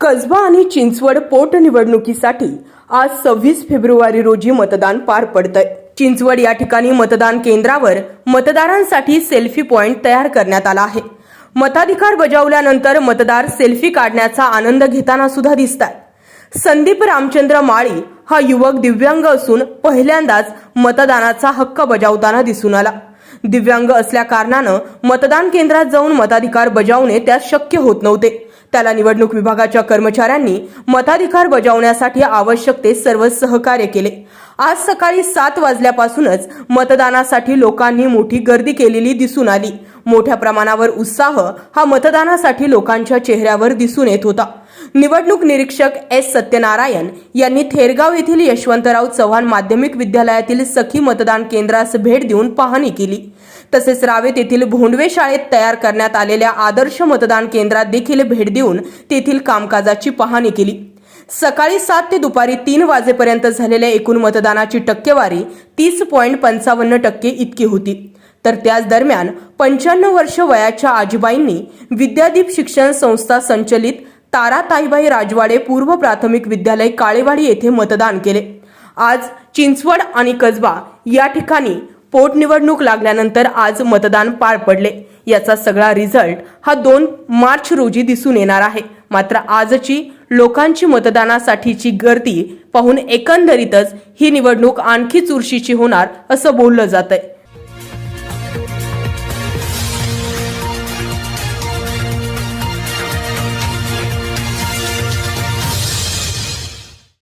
कसबा आणि चिंचवड पोटनिवडणुकीसाठी आज सव्वीस फेब्रुवारी रोजी मतदान पार पडतंय. चिंचवड या ठिकाणी मतदान केंद्रावर मतदारांसाठी सेल्फी पॉइंट तयार करण्यात आला आहे. मताधिकार बजावल्यानंतर मतदार सेल्फी काढण्याचा आनंद घेताना सुद्धा दिसत संदीप रामचंद्र माळी हा युवक दिव्यांग असून पहिल्यांदाच मतदानाचा हक्क बजावताना दिसून आला. दिव्यांग असल्या कारणानं मतदान केंद्रात जाऊन मताधिकार बजावणे त्यास शक्य होत नव्हते. त्याला निवडणूक विभागाच्या कर्मचाऱ्यांनी मताधिकार बजावण्यासाठी आवश्यक ते सर्व सहकार्य केले. आज सकाळी सात वाजल्यापासूनच मतदानासाठी लोकांनी मोठी गर्दी केलेली दिसून आली. मोठ्या प्रमाणावर उत्साह हा मतदानासाठी लोकांच्या चेहऱ्यावर दिसून येत होता. निवडणूक निरीक्षक एस. सत्यनारायण यांनी थेरगाव येथील यशवंतराव चव्हाण माध्यमिक विद्यालयातील सखी मतदान केंद्रास भेट देऊन पाहणी केली. तसेच रावेत येथील भोंडवे शाळेत तयार करण्यात आलेल्या आदर्श मतदान केंद्रात देखील भेट देऊन तेथील कामकाजाची पाहणी केली. सकाळी सात ते दुपारी तीन वाजेपर्यंत झालेल्या एकूण मतदानाची टक्केवारी तीस पॉईंट पंचावन्न टक्के इतकी होती. तर त्याच दरम्यान पंच्याण्णव वर्ष वयाच्या आजीबाईंनी विद्यादीप शिक्षण संस्था संचलित ताराताईबाई राजवाडे पूर्व प्राथमिक विद्यालय काळेवाडी येथे मतदान केले. आज चिंचवड आणि कसबा या ठिकाणी पोटनिवडणूक लागल्यानंतर आज मतदान पार पडले. याचा सगळा रिझल्ट हा दोन मार्च रोजी दिसून येणार आहे. मात्र आजची लोकांची मतदानासाठीची गर्दी पाहून एकंदरीतच ही निवडणूक आणखी चुरशीची होणार असं बोललं जात आहे